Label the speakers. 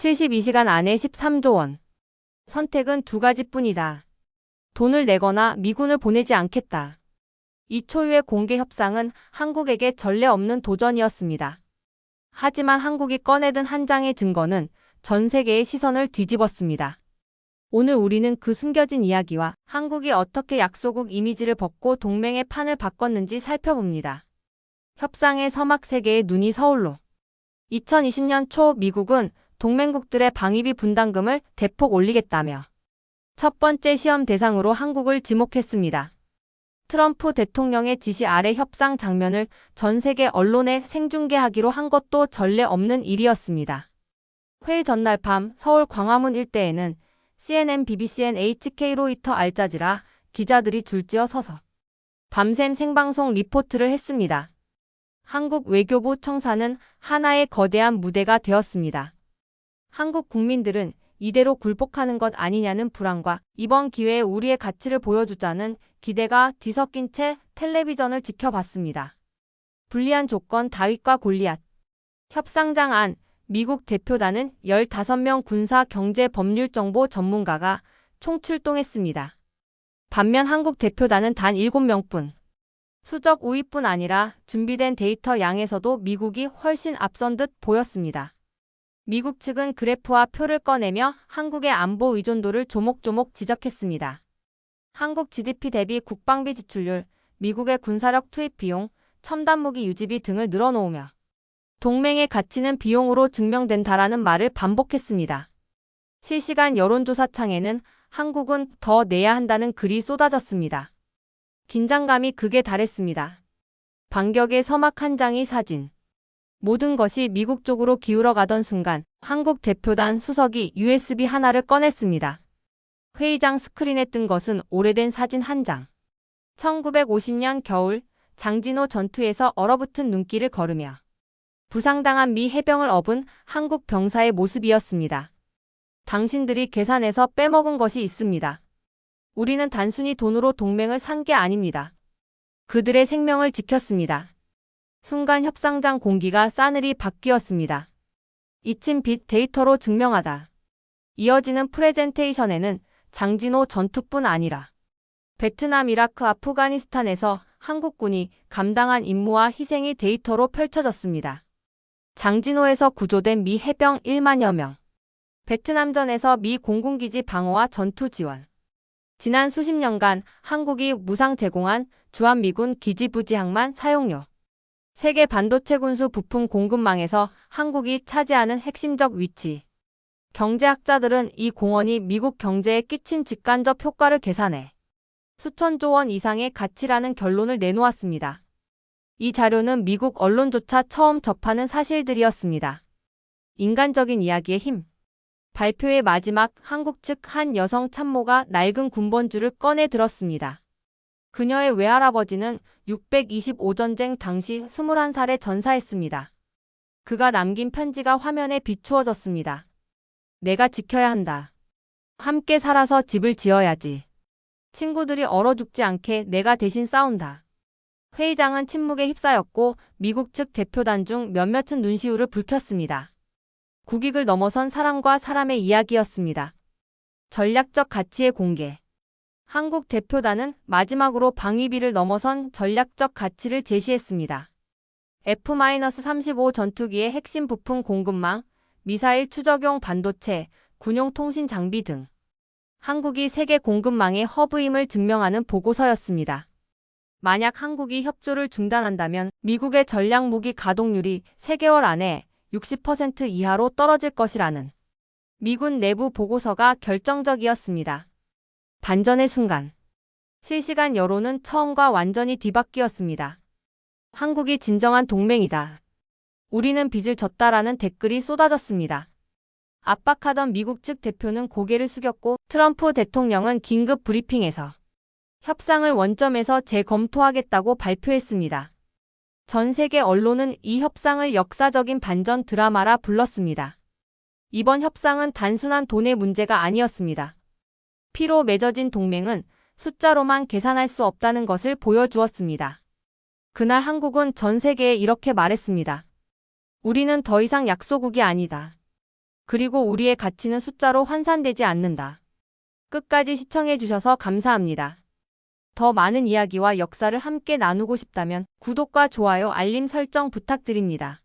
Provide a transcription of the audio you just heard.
Speaker 1: 72시간 안에 13조 원. 선택은 두 가지뿐이다. 돈을 내거나 미군을 보내지 않겠다. 이 초유의 공개 협상은 한국에게 전례 없는 도전이었습니다. 하지만 한국이 꺼내든 한 장의 증거는 전 세계의 시선을 뒤집었습니다. 오늘 우리는 그 숨겨진 이야기와 한국이 어떻게 약소국 이미지를 벗고 동맹의 판을 바꿨는지 살펴봅니다. 협상의 서막 세계의 눈이 서울로. 2020년 초 미국은 동맹국들의 방위비 분담금을 대폭 올리겠다며 첫 번째 시험 대상으로 한국을 지목했습니다. 트럼프 대통령의 지시 아래 협상 장면을 전 세계 언론에 생중계하기로 한 것도 전례 없는 일이었습니다. 회의 전날 밤 서울 광화문 일대에는 CNN, BBCN, HK, 로이터, 알자지라 기자들이 줄지어 서서 밤샘 생방송 리포트를 했습니다. 한국 외교부 청사는 하나의 거대한 무대가 되었습니다. 한국 국민들은 이대로 굴복하는 것 아니냐는 불안과 이번 기회에 우리의 가치를 보여주자는 기대가 뒤섞인 채 텔레비전을 지켜봤습니다. 불리한 조건 다윗과 골리앗. 협상장 안 미국 대표단은 15명 군사 경제 법률 정보 전문가가 총출동했습니다. 반면 한국 대표단은 단 7명뿐. 수적 우위뿐 아니라 준비된 데이터 양에서도 미국이 훨씬 앞선 듯 보였습니다. 미국 측은 그래프와 표를 꺼내며 한국의 안보 의존도를 조목조목 지적했습니다. 한국 GDP 대비 국방비 지출률, 미국의 군사력 투입 비용, 첨단 무기 유지비 등을 늘어놓으며 동맹의 가치는 비용으로 증명된다라는 말을 반복했습니다. 실시간 여론조사 창에는 한국은 더 내야 한다는 글이 쏟아졌습니다. 긴장감이 극에 달했습니다. 반격의 서막 한 장의 사진. 모든 것이 미국 쪽으로 기울어 가던 순간 한국 대표단 수석이 USB 하나를 꺼냈습니다. 회의장 스크린에 뜬 것은 오래된 사진 한 장. 1950년 겨울 장진호 전투에서 얼어붙은 눈길을 걸으며 부상당한 미 해병을 업은 한국 병사의 모습이었습니다. 당신들이 계산해서 빼먹은 것이 있습니다. 우리는 단순히 돈으로 동맹을 산 게 아닙니다. 그들의 생명을 지켰습니다. 순간 협상장 공기가 싸늘히 바뀌었습니다. 이친 빛 데이터로 증명하다. 이어지는 프레젠테이션에는 장진호 전투뿐 아니라 베트남, 이라크, 아프가니스탄에서 한국군이 감당한 임무와 희생이 데이터로 펼쳐졌습니다. 장진호에서 구조된 미 해병 1만여 명. 베트남전에서 미 공군기지 방어와 전투 지원. 지난 수십 년간 한국이 무상 제공한 주한미군 기지부지항만 사용료. 세계 반도체 군수 부품 공급망에서 한국이 차지하는 핵심적 위치. 경제학자들은 이 공헌이 미국 경제에 끼친 직간접 효과를 계산해 수천조 원 이상의 가치라는 결론을 내놓았습니다. 이 자료는 미국 언론조차 처음 접하는 사실들이었습니다. 인간적인 이야기의 힘. 발표의 마지막 한국 측 한 여성 참모가 낡은 군번줄을 꺼내 들었습니다. 그녀의 외할아버지는 625전쟁 당시 21살에 전사했습니다. 그가 남긴 편지가 화면에 비추어졌습니다. 내가 지켜야 한다. 함께 살아서 집을 지어야지. 친구들이 얼어 죽지 않게 내가 대신 싸운다. 회의장은 침묵에 휩싸였고 미국 측 대표단 중 몇몇은 눈시울을 붉혔습니다. 국익을 넘어선 사람과 사람의 이야기였습니다. 전략적 가치의 공개. 한국 대표단은 마지막으로 방위비를 넘어선 전략적 가치를 제시했습니다. F-35 전투기의 핵심 부품 공급망, 미사일 추적용 반도체, 군용 통신 장비 등 한국이 세계 공급망의 허브임을 증명하는 보고서였습니다. 만약 한국이 협조를 중단한다면 미국의 전략 무기 가동률이 3개월 안에 60% 이하로 떨어질 것이라는 미군 내부 보고서가 결정적이었습니다. 반전의 순간. 실시간 여론은 처음과 완전히 뒤바뀌었습니다. 한국이 진정한 동맹이다. 우리는 빚을 졌다라는 댓글이 쏟아졌습니다. 압박하던 미국 측 대표는 고개를 숙였고 트럼프 대통령은 긴급 브리핑에서 협상을 원점에서 재검토하겠다고 발표했습니다. 전 세계 언론은 이 협상을 역사적인 반전 드라마라 불렀습니다. 이번 협상은 단순한 돈의 문제가 아니었습니다. 피로 맺어진 동맹은 숫자로만 계산할 수 없다는 것을 보여주었습니다. 그날 한국은 전 세계에 이렇게 말했습니다. 우리는 더 이상 약소국이 아니다. 그리고 우리의 가치는 숫자로 환산되지 않는다. 끝까지 시청해주셔서 감사합니다. 더 많은 이야기와 역사를 함께 나누고 싶다면 구독과 좋아요, 알림 설정 부탁드립니다.